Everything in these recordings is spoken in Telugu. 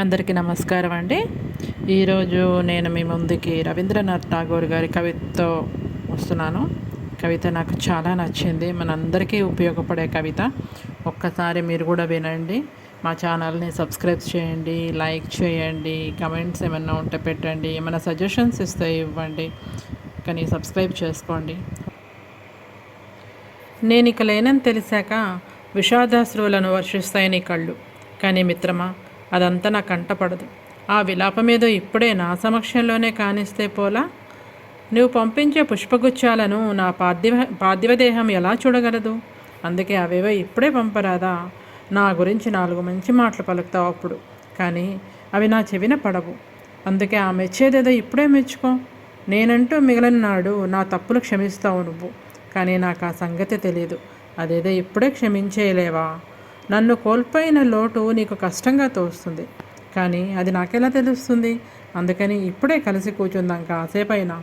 అందరికీ నమస్కారం అండి. ఈరోజు నేను మీ ముందుకి రవీంద్రనాథ్ ఠాగూర్ గారి కవితతో వస్తున్నాను. కవిత నాకు చాలా నచ్చింది. మనందరికీ ఉపయోగపడే కవిత. ఒక్కసారి మీరు కూడా వినండి. మా ఛానల్ని సబ్స్క్రైబ్ చేయండి లైక్ చేయండి కమెంట్స్ ఏమైనా ఉంటే పెట్టండి ఏమైనా సజెషన్స్ ఇస్తే ఇవ్వండి. కానీ సబ్స్క్రైబ్ చేసుకోండి. నేను ఇక లేనని తెలిసాక విషాదాశ్రువులను వర్షిస్తాయి నీ కళ్ళు. కానీ మిత్రమా అదంతా నా కంటపడదు ఆ విలాపమేదో ఇప్పుడే నా సమక్షంలోనే కానిస్తే పోలా? నువ్వు పంపించే పుష్పగుచ్చాలను నా పార్థివ పార్థివదేహం ఎలా చూడగలదు? అందుకే అవేవో ఇప్పుడే పంపరాదా? నా గురించి నాలుగు మంచి మాటలు పలుకుతావు అప్పుడు. కానీ అవి నా చెవిన పడవు. అందుకే ఆ మెచ్చేదేదో ఇప్పుడే మెచ్చుకో. నేనంటూ మిగిలిన నాడు నా తప్పులు క్షమిస్తావు నువ్వు. కానీ నాకు ఆ సంగతి తెలియదు అదేదో ఇప్పుడే క్షమించేయలేవా? నన్ను కోల్పోయిన లోటు నీకు కష్టంగా తోస్తుంది. కానీ అది నాకెలా తెలుస్తుంది? అందుకని ఇప్పుడే కలిసి కూర్చుందాం కాసేపైనా.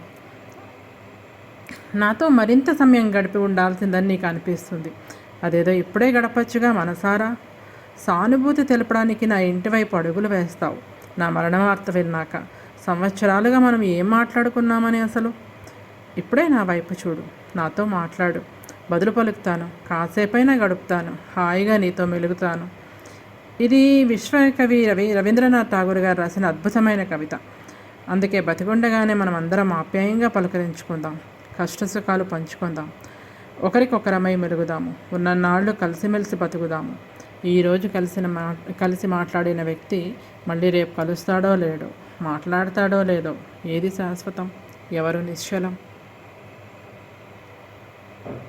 నాతో మరింత సమయం గడిపి ఉండాల్సిందని నీకు అనిపిస్తుంది. అదేదో ఇప్పుడే గడపచ్చుగా మనసారా? సానుభూతి తెలపడానికి నా ఇంటి వైపు అడుగులు వేస్తావు. నా మరణ వార్త విన్నాక సంవత్సరాలుగా మనం ఏం మాట్లాడుకున్నామని అసలు? ఇప్పుడే నా వైపు చూడు. నాతో మాట్లాడు. బదులు పలుకుతాను కాసేపైనా గడుపుతాను. హాయిగా నీతో మెలుగుతాను. ఇది విశ్వకవి రవి రవీంద్రనాథ్ ఠాగూర్ గారు రాసిన అద్భుతమైన కవిత. అందుకే బతికుండగానే మనం అందరం ఆప్యాయంగా పలకరించుకుందాం. కష్టసుఖాలు పంచుకుందాం. ఒకరికొకరమై మెలుగుదాము. ఉన్ననాళ్ళు కలిసిమెలిసి బతుకుదాము. ఈరోజు కలిసిన మా కలిసి మాట్లాడిన వ్యక్తి మళ్ళీ రేపు కలుస్తాడో లేడో మాట్లాడతాడో లేదో ఏది శాశ్వతం? ఎవరు నిశ్చలం?